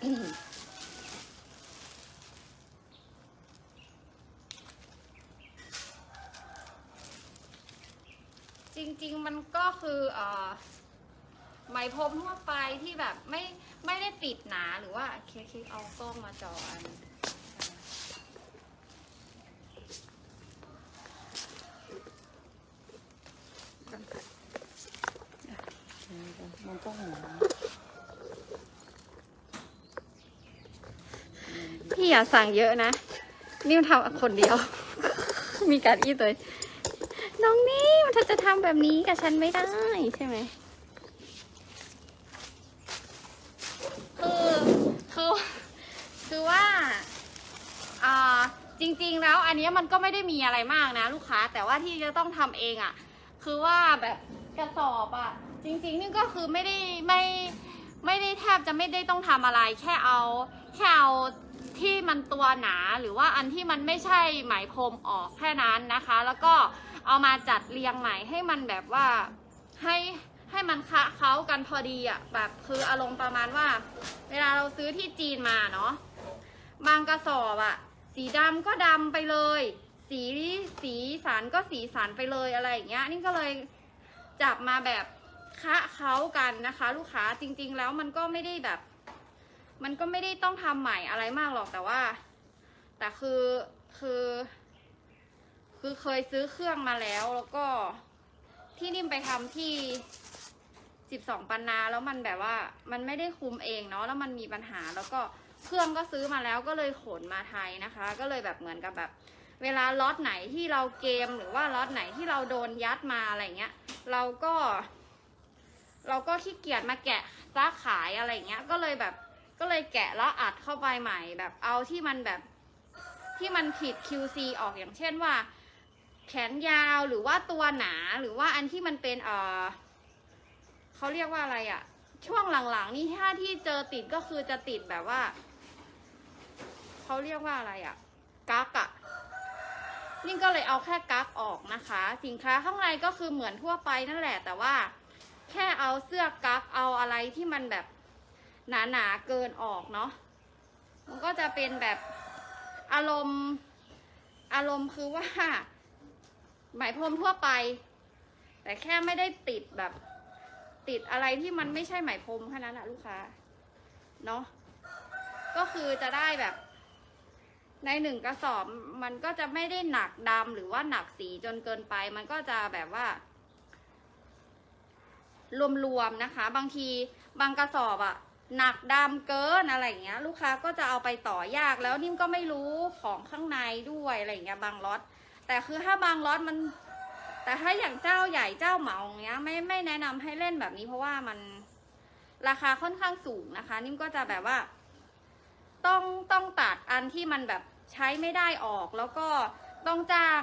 จริงๆ มันก็คือเอ่อไหมพรมทั่วไปที่แบบไม่ไม่ได้ติดหนาหรือว่าเคคลิกเอากล้องมาจออัน มันต้องหา อย่าสั่งเยอะนะ นิ่มทำคนเดียว มีการอี้ตัวน้องนิ่มเธอจะทำแบบนี้กับฉันไม่ได้ใช่ไหมคือคือคือว่าอ่าจริง ๆ แล้วอันนี้มันก็ไม่ได้มีอะไรมากนะ ลูกค้าแต่ว่าที่จะต้องทำเองอะ่ะ คือว่าแบบกระสอบอะ่ะ จริง ๆ นี่ก็คือไม่ได้ไม่ไม่ได้แทบจะไม่ได้ต้องทำอะไร แค่เอาแค่เอา ที่มันตัวหนาหรือว่าอันที่มันไม่ใช่ไหมพรมออกแค่นั้นนะคะ แล้วก็เอามาจัดเรียงใหม่ให้มันแบบว่าให้ให้มันคะเขากันพอดีอะ่ะแบบคืออารมณ์ประมาณว่า เวลาเราซื้อที่จีนมาเนาะบางกระสอบอะสีดำก็ดำไปเลย สีสีสันก็สีสันไปเลยอะไรอย่างเงี้ยนี่ก็เลยจับมาแบบคะเขากันนะคะ ลูกค้าจริง ๆ แล้วมันก็ไม่ได้แบบ มันก็ไม่ได้ต้องทำใหม่อะไรมากหรอกแต่ว่า แต่คือคือ คือเคยซื้อเครื่องมาแล้วแล้วก็ที่นิ่มไปทำที่สิบสองปันนาแล้วมันแบบว่า มันไม่ได้คุมเองเนาะแล้วมันมีปัญหาแล้วก็เครื่องก็ซื้อมาแล้วก็เลยขนมาไทยนะคะ ก็เลยแบบเหมือนกับแบบ เวลาล็อตไหนที่เราเกมหรือว่าล็อตไหนที่เราโดนยัดมาอะไรเงี้ย เราก็ เราก็ขี้เกียจมาแกะซักขายอะไรเงี้ย ก็เลยแบบ ก็เลยแกะแล้วอัดเข้าไปใหม่แบบเอาที่มันแบบที่มันผิด QC ออกอย่างเช่นว่า แขนยาวหรือว่าตัวหนาหรือว่าอันที่มันเป็นเออเขาเรียกว่าอะไรอะช่วงหลังๆ นี่ถ้าที่เจอติดก็คือจะติดแบบว่าเขาเรียกว่าอะไรอะกักอะนี่ก็เลยเอาแค่กักออกนะคะ สินค้าข้างในก็คือเหมือนทั่วไปนั่นแหละ แต่ว่า แค่เอาเสื้อกักเอาอะไรที่มันแบบ หนาๆเกินออกเนาะมันก็จะเป็นแบบอารมณ์อารมณ์คือว่าไหมพรมทั่วไป แต่แค่ไม่ได้ติดแบบ ติดอะไรที่มันไม่ใช่ไหมพรมแค่นั้นแหละลูกค้าเนาะก็คือจะได้แบบ ในหนึ่งกระสอบมันก็จะไม่ได้หนักดำหรือว่าหนักสีจนเกินไป มันก็จะแบบว่า รวมๆนะคะ บางทีบางกระสอบอะ หนักดำเกินอะไรอย่างเงี้ย ลูกค้าก็จะเอาไปต่อยากแล้วนิ่มก็ไม่รู้ของข้างในด้วยอะไรอย่างเงี้ยบางล็อตแต่คือถ้าบางล็อตมัน แต่ถ้าอย่างเจ้าใหญ่เจ้าเหมาอย่างเงี้ยไม่ไม่แนะนำให้เล่นแบบนี้ เพราะว่ามันราคาค่อนข้างสูงนะคะ นิ่มก็จะแบบว่า ต้องต้องตัดอันที่มันแบบใช้ไม่ได้ออก แล้วก็ต้องจ้าง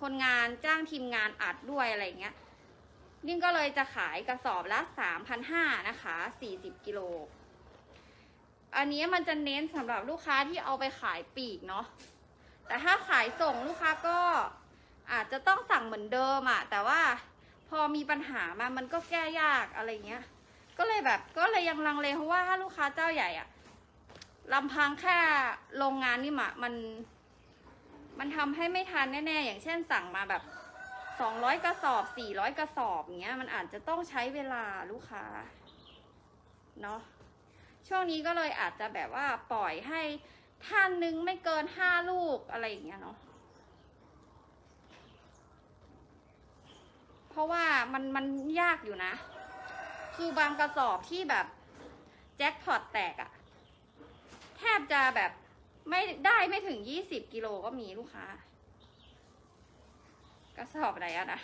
คนงานจ้างทีมงานอัดด้วยอะไรอย่างเงี้ย นิ่มก็เลยจะขายกระสอบละสามพันห้านะคะสี่สิบกิโล อันนี้มันจะเน้นสำหรับลูกค้าที่เอาไปขายปีกเนาะ แต่ถ้าขายส่งลูกค้าก็อาจจะต้องสั่งเหมือนเดิมอะแต่ว่าพอมีปัญหามามันก็แก้ยากอะไรเงี้ย ก็เลยแบบก็เลยยังลังเลเพราะว่าถ้าลูกค้าเจ้าใหญ่อะลำพังแค่โรงงานนี่มะมัน มันทำให้ไม่ทันแน่ๆ อย่างเช่นสั่งมาแบบ สองร้อยกระสอบสี่ร้อยกระสอบเงี้ย มันอาจจะต้องใช้เวลาลูกค้า เนาะ ช่วงนี้ก็เลยอาจจะแบบว่าปล่อยให้ท่านนึงไม่เกินห้าลูกอะไรอย่างเงี้ยเนาะ เพราะว่ามันมันยากอยู่นะ คือบางกระสอบที่แบบแจ็คพอตแตกอะแทบจะแบบไม่ได้ไม่ถึงยี่สิบกิโลก็มีลูกค้า กระสอบอะไรอะนะ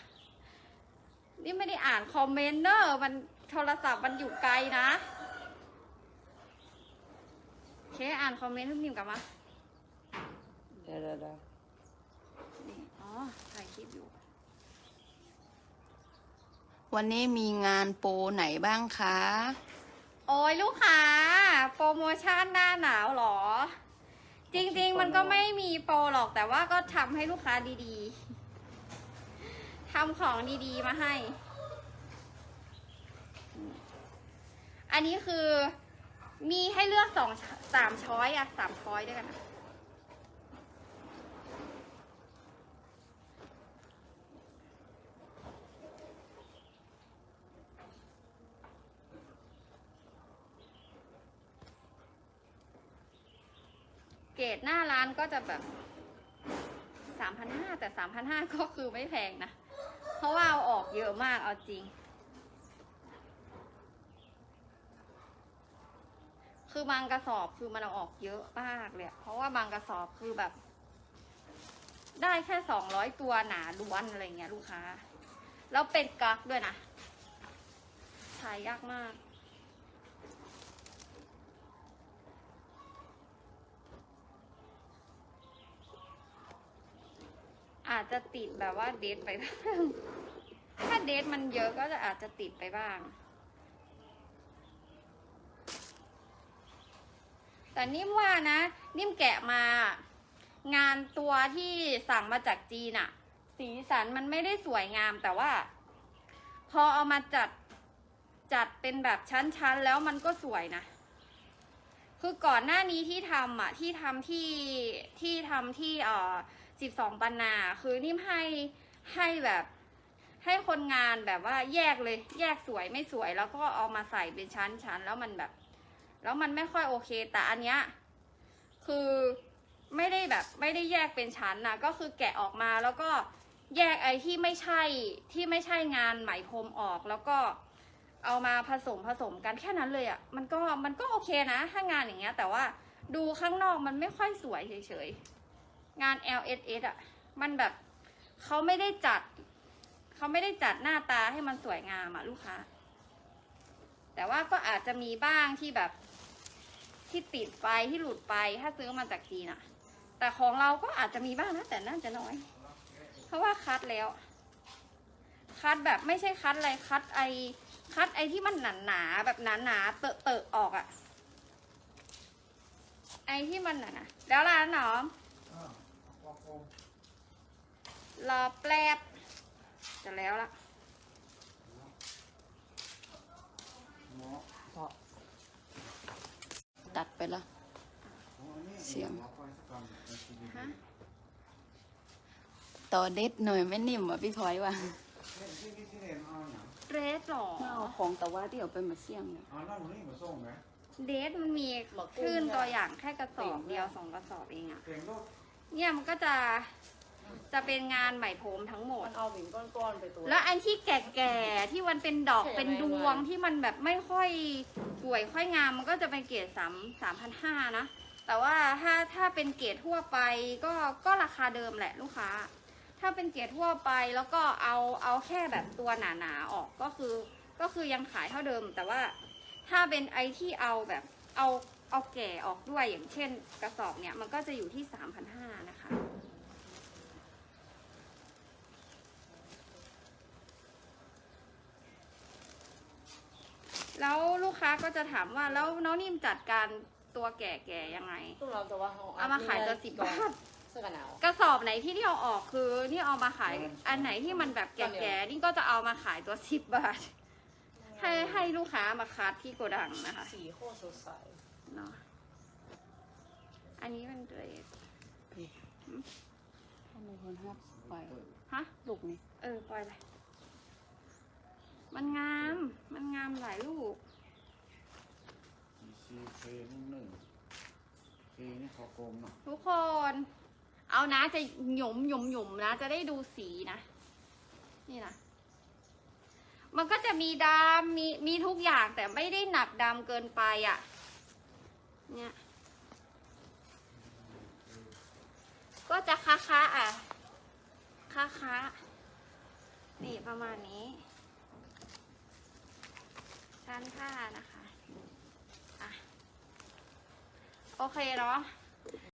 นี่ไม่ได้อ่านคอมเมนต์เนอะมันโทรศัพท์มันอยู่ไกลนะโอเคอ่านคอมเมนต์ทุกนิมกลับมาเดี๋ยวเดี๋ยวเดี๋ยวนี่อ๋อถ่ายคลิปอยู่ วันนี้มีงานโปรไหนบ้างคะ โอ้ยลูกค้า โปรโมชั่นหน้าหนาวเหรอ จริง ๆ มันก็ไม่มีโปรหรอกแต่ว่าก็ทำให้ลูกค้าดีๆ ทำของดีๆมาให้ อันนี้คือมีให้เลือกสองสามช้อยอะสามช้อยด้วยกันนะเกรดหน้าร้านก็จะแบบสามพันห้าแต่สามพันห้าก็คือไม่แพงนะ เพราะว่าเอาออกเยอะมากเอาจริง คือบางกระสอบคือมันเอาออกเยอะมากเลยเพราะว่าบางกระสอบคือแบบ ได้แค่สองร้อยตัวหนาล้วนอะไรเงี้ยลูกค้า แล้วเป็นกักด้วยนะขายยากมาก อาจจะติดแบบว่าเดทไปบ้าง ถ้าเดทมันเยอะก็จะอาจจะติดไปบ้าง แต่นิ่มว่านะ นิ่มแกะมา งานตัวที่สั่งมาจากจีนอะสีสันมันไม่ได้สวยงามแต่ว่า พอเอามาจัดจัดเป็นแบบชั้นๆ แล้วมันก็สวยนะ คือก่อนหน้านี้ที่ทำอะที่ทำที่ที่ทำที่เอ่อ สิบสองปันนาคือนิ่มให้ให้แบบให้คนงานแบบว่าแยกเลย แยกสวยไม่สวยแล้วก็เอามาใส่เป็นชั้นๆแล้วมันแบบ แล้วมันไม่ค่อยโอเค แต่อันเนี้ยคือไม่ได้แบบไม่ได้แยกเป็นชั้นนะก็คือแกะออกมาแล้วก็แยกไอ้ที่ไม่ใช่ที่ไม่ใช่งานไหมพรมออกแล้วก็เอามาผสมผสมกันแค่นั้นเลยอะ่ะมันก็มันก็โอเคนะถ้างานอย่างเงี้ย แต่ว่าดูข้างนอกมันไม่ค่อยสวยเฉยๆ งาน LSS อะ่ะ มันแบบเขาไม่ได้จัด เขาไม่ได้จัดหน้าตาให้มันสวยงามอะลูกค้า แต่ว่าก็อาจจะมีบ้างที่แบบ ที่ติดไปที่หลุดไปถ้าซื้อมาจากจีนอะแต่ของเราก็อาจจะมีบ้างนะแต่น่าจะน้อย เพราะว่าคัดแล้ว คัดแบบไม่ใช่คัดอะไรคัดไอคัดไอที่มันหนาหนาแบบหนาหนาเตอะเตอะออกอะไอที่มันหนาหนาแล้วร้านหนอม รอแปลบจะแล้วละหมอตัดไปแล้วอ๋ออันนี้เสียงหมอคอยสักก่อนในทีวีฮะต่อเด็ดหน่อยไม่นิ่มอะพี่พลอยว่าเล่นที่นี่ที่เรียนเอาอย่างเดรสหรอเอาของแต่ว่าที่เอาไปมาเสี่ยงเนี่ยเอาแล้วหนูนี่มาส่งไหมเดทมันมีคลื่นตัวอย่างแค่กระสอบเดียวสองกระสอบเองอะ เก่งลูกเนี่ยมันก็จะจะเป็นงานไหมพรมทั้งหมด มันเอาหวินก้อนๆไปตัว แล้วอันที่แก่ๆที่มันเป็นดอกใช่ไหมเป็นดวงที่มันแบบไม่ค่อยสวยค่อยงามมันก็จะเป็นเกรดสามสามพันห้านะ แต่ว่าถ้าถ้าเป็นเกรดทั่วไปก็ก็ราคาเดิมแหละลูกค้า ถ้าเป็นเกรดทั่วไปแล้วก็เอาเอาแค่แบบตัวหนาๆออกก็คือ ก็คือยังขายเท่าเดิม แต่ว่าถ้าเป็นไอที่เอาแบบเอา เอาแก่ออกด้วยอย่างเช่นกระสอบเนี่ยมันก็จะอยู่ที่สามพันห้านะคะ แล้วลูกค้าก็จะถามว่าแล้วน้องนิ่มจัดการตัวแก่ๆยังไงตู้เราแต่ว่าเอามาขายตัวสิบบาท เสื้อกันหนาว กระสอบไหนที่ที่เอาออกคือที่เอามาขายอันไหนที่มันแบบแก่ๆนี่ก็จะเอามาขายตัวสิบบาท ให้ให้ลูกค้ามาคัดที่โกดังนะคะ สีโคตรสดใส เนาะ อันนี้เป็นเดรสถ้ามีคนฮับปล่อยฮะลูกนี่ เออ ปล่อยเลย มันงาม มันงามหลายลูกซีเคหนึ่งหนึ่งเคนี่ขอโกมเนาะ ทุกคน เอานะจะหยุมหยุมหยุมนะ จะได้ดูสีนะ นี่นะมันก็จะมีดำมีมีทุกอย่างแต่ไม่ได้หนักดำเกินไปอะ่ะ เนี่ยก็จะค้าค้าอะค้าค้านี่ประมาณนี้ ชั้นผ้านะคะ อะ โอเคเนาะ